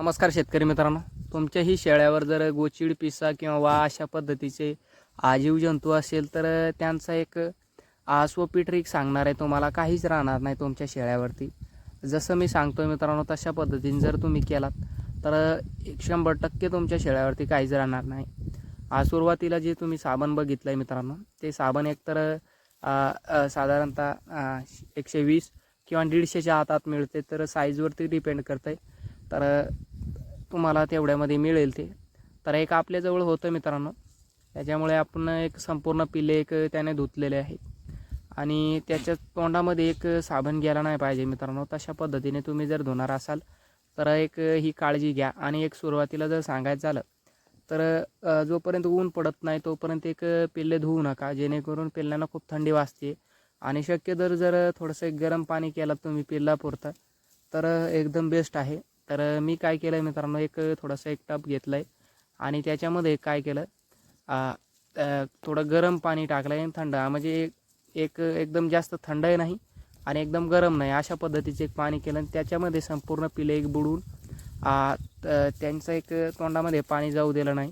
नमस्कार शेतकरी मित्रांनो. तुमच्याही शेळ्यावर जर गोचिड पिसा किंवा वा अशा पद्धतीचे आजीव जंतू असेल तर त्यांचा एक सोपी ट्रिक सांगणार आहे. तुम्हाला काहीच राहणार नाही तुमच्या शेळ्यावरती. जसं मी सांगतो मित्रांनो तशा पद्धतीने जर तुम्ही केलात तर एक शंभर टक्के तुमच्या शेळ्यावरती काहीच राहणार नाही. आज सुरुवातीला जे तुम्ही साबण बघितलं आहे मित्रांनो ते साबण एकतर साधारणतः एकशे वीस किंवा दीडशेच्या हातात मिळते तर साईजवरती डिपेंड करतं आहे तर तुम्हाला तेवढ्यामध्ये मिळेल ते. तर एक आपल्याजवळ होतं मित्रांनो. त्याच्यामुळे आपण एक संपूर्ण पिल्ले एक त्याने धुतलेले आहेत आणि त्याच्या तोंडामध्ये एक साबण गेला नाही पाहिजे मित्रांनो. तशा पद्धतीने तुम्ही जर धुणार असाल तर एक ही काळजी घ्या. आणि एक सुरुवातीला जर सांगायचं झालं तर जोपर्यंत ऊन पडत नाही तोपर्यंत एक पिल्ले धुवू नका. जेणेकरून पिल्ल्यांना खूप थंडी वाजते. आणि शक्य जर जर थोडंसं एक गरम पाणी केलं तुम्ही पिल्लापुरतं तर एकदम बेस्ट आहे. तर मी काय केलं आहे मित्रांनो एक थोडंसं एक टप घेतलं आहे आणि त्याच्यामध्ये काय केलं थोडं गरम पाणी टाकलं आहे थंड म्हणजे एक एक एकदम जास्त थंडही नाही आणि एकदम गरम नाही. अशा पद्धतीचे एक पाणी केलं आणि त्याच्यामध्ये संपूर्ण पिले एक बुडवून त- त्यांचं एक तोंडामध्ये पाणी जाऊ दिलं नाही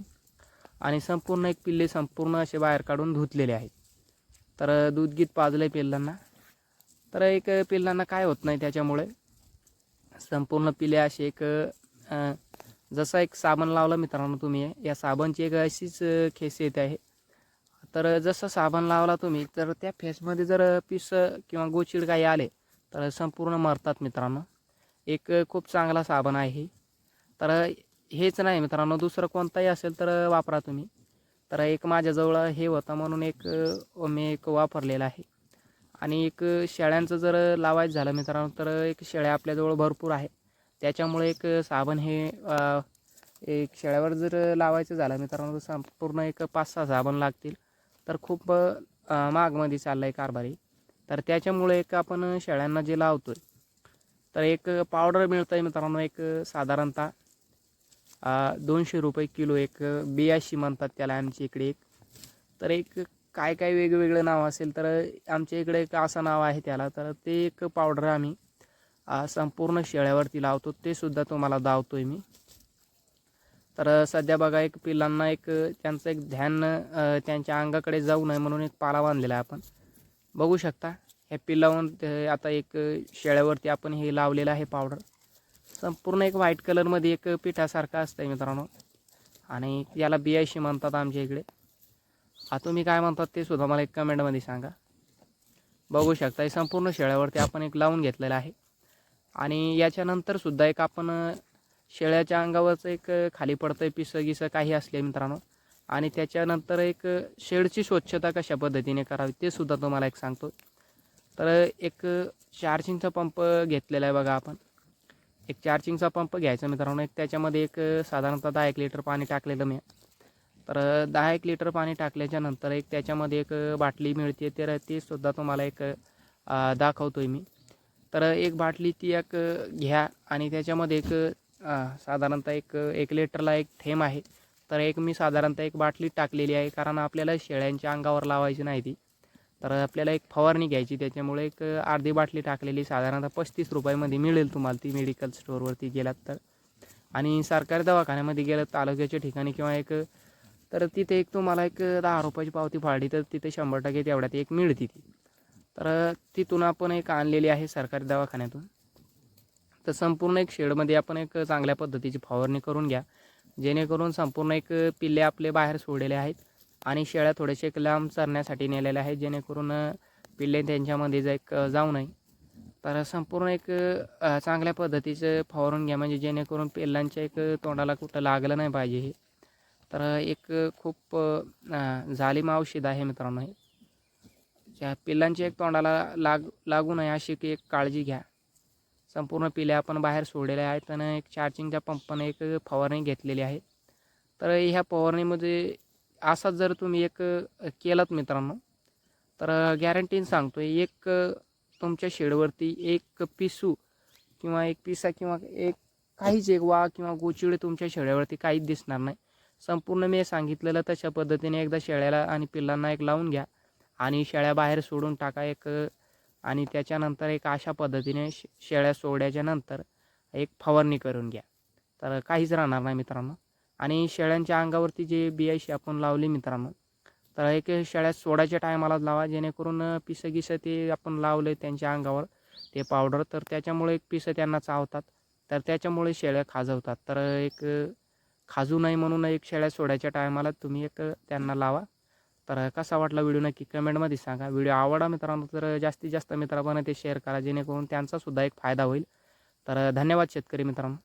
आणि संपूर्ण एक पिल्ले संपूर्ण असे बाहेर काढून धुतलेले आहेत. तर दूध गीत पाजलं आहे पिल्लांना. तर एक पिल्लांना काय होत नाही त्याच्यामुळे संपूर्ण पिले असे एक जसा एक साबण लावलं मित्रांनो तुम्ही या साबणची एक अशीच खेस येते आहे. तर जसं साबण लावला तुम्ही तर त्या फेसमध्ये जर पिस किंवा गोचिड काही आले तर संपूर्ण मरतात मित्रांनो. एक खूप चांगला साबण आहे तर हेच नाही मित्रांनो दुसरं कोणताही असेल तर वापरा तुम्ही. तर एक माझ्याजवळ हे होतं म्हणून एक मी एक वापरलेलं आहे. आणि एक शेळ्यांचं जर लावायचं झालं मित्रांनो तर एक शेळ्या आपल्याजवळ भरपूर आहे. त्याच्यामुळे एक साबण हे एक शेळ्यावर जर लावायचं झालं मित्रांनो तर संपूर्ण एक पाच सहा साबण लागतील. तर खूप महागमध्ये चाललं आहे कारभारी. तर त्याच्यामुळे एक आपण शेळ्यांना जे लावतो आहे तर एक पावडर मिळतं आहे मित्रांनो एक साधारणतः दोनशे रुपये किलो एक बियाशी म्हणतात त्याला आमच्या इकडे एक. तर एक काय काय वेगवेगळं नाव असेल तर आमच्या इकडे एक असं नाव आहे त्याला. तर ते एक पावडर आम्ही संपूर्ण शेळ्यावरती लावतो. ते सुद्धा तुम्हाला आहे मी. तर सध्या बघा एक पिल्लांना एक त्यांचं एक ध्यान त्यांच्या अंगाकडे जाऊ नये म्हणून एक पाला बांधलेला आहे आपण. बघू शकता हे पिल्लावून आता एक शेळ्यावरती आपण हे लावलेलं आहे पावडर संपूर्ण एक व्हाईट कलरमध्ये एक पिठासारखं असतं आहे मित्रांनो. आणि याला बियाशी म्हणतात आमच्या इकडे. हा तुम्ही काय म्हणतात ते सुद्धा मला एक कमेंटमध्ये सांगा. बघू शकता हे संपूर्ण शेळ्यावरती आपण एक लावून घेतलेलं आहे. आणि याच्यानंतर सुद्धा एक आपण शेळ्याच्या अंगावरचं एक खाली पडतं आहे पिसं गिसं काही असले मित्रांनो. आणि त्याच्यानंतर एक शेडची स्वच्छता कशा पद्धतीने करावी ते सुद्धा तुम्हाला एक सांगतो. तर एक चार्जिंगचा पंप घेतलेला आहे बघा आपण. एक चार्जिंगचा पंप घ्यायचा मित्रांनो. एक त्याच्यामध्ये एक साधारणतः दहा एक लिटर पाणी टाकलेलं मी. तर दहा एक लिटर पाणी टाकल्याच्या नंतर एक त्याच्यामध्ये एक बाटली मिळते तर ती सुद्धा तुम्हाला एक दाखवतो आहे मी. तर एक बाटली ती एक घ्या आणि त्याच्यामध्ये एक साधारणतः एक एक लिटरला एक थेंब आहे. तर एक मी साधारणतः एक बाटली टाकलेली आहे कारण आपल्याला शेळ्यांच्या अंगावर लावायची नाही ती. तर आपल्याला एक फवारणी घ्यायची त्याच्यामुळे एक अर्धी बाटली टाकलेली साधारणतः पस्तीस रुपयामध्ये मिळेल तुम्हाला ती मेडिकल स्टोअरवरती गेलात तर. आणि सरकारी दवाखान्यामध्ये गेलं तालुक्याच्या ठिकाणी किंवा एक तर तिथे एक तुम्हाला एक दहा रुपयाची पावती फाडली तर तिथे शंभर टक्के तेवढ्यात एक मिळते ती. तर तिथून आपण एक आणलेली आहे सरकारी दवाखान्यातून. तर संपूर्ण एक शेडमध्ये आपण एक चांगल्या पद्धतीची फवारणी करून घ्या. जेणेकरून संपूर्ण एक पिल्ले आपले बाहेर सोडलेले आहेत आणि शेळ्या थोडेसे एक लांब चरण्यासाठी नेलेल्या आहेत जेणेकरून पिल्ले त्यांच्यामध्ये जा एक जाऊ नये. तर संपूर्ण एक चांगल्या पद्धतीचं फवारून घ्या म्हणजे जेणेकरून पिल्लांच्या एक तोंडाला कुठं लागलं नाही पाहिजे हे. तर एक खूप अ, जालिम औषध आहे मित्रांनो हे. ज्या पिल्लांची एक तोंडाला लाग लागू नये अशी की एक काळजी घ्या. संपूर्ण पिल्या आपण बाहेर सोडलेल्या आहेत आणि एक चार्जिंगच्या पंपानं एक फवारणी घेतलेली आहे. तर ह्या फवारणीमध्ये असाच जर तुम्ही एक केलात मित्रांनो तर गॅरंटीन सांगतो एक तुमच्या शेडवरती एक पिसू किंवा एक पिसा किंवा एक काहीच एक वा किंवा गोचिडे तुमच्या शेड्यावरती काहीच दिसणार नाही. संपूर्ण मी सांगितलेलं तशा पद्धतीने एकदा शेळ्याला आणि पिल्लांना एक लावून घ्या. आणि शेळ्या बाहेर सोडून टाका एक आणि त्याच्यानंतर एक अशा पद्धतीने शे शेळ्या सोड्याच्या नंतर एक फवारणी करून घ्या. तर काहीच राहणार नाही मित्रांनो. आणि शेळ्यांच्या अंगावरती जे बियाशी आपण लावली मित्रांनो तर एक शेळ्या सोडायच्या टायमालाच लावा जेणेकरून पिसं गिसं ते आपण लावले त्यांच्या अंगावर ते पावडर तर त्याच्यामुळे एक पिसं त्यांना चावतात. तर त्याच्यामुळे शेळ्या खाजवतात. तर एक खाजू नये म्हणून एक शेळ्या सोडायच्या टायमाला तुम्ही एक त्यांना लावा. तर कसा वाटला व्हिडिओ नक्की कमेंटमध्ये सांगा. व्हिडिओ आवडा मित्रांनो तर जास्तीत जास्त मित्रांना ते शेअर करा जेणेकरून त्यांचासुद्धा एक फायदा होईल. तर धन्यवाद शेतकरी मित्रांनो.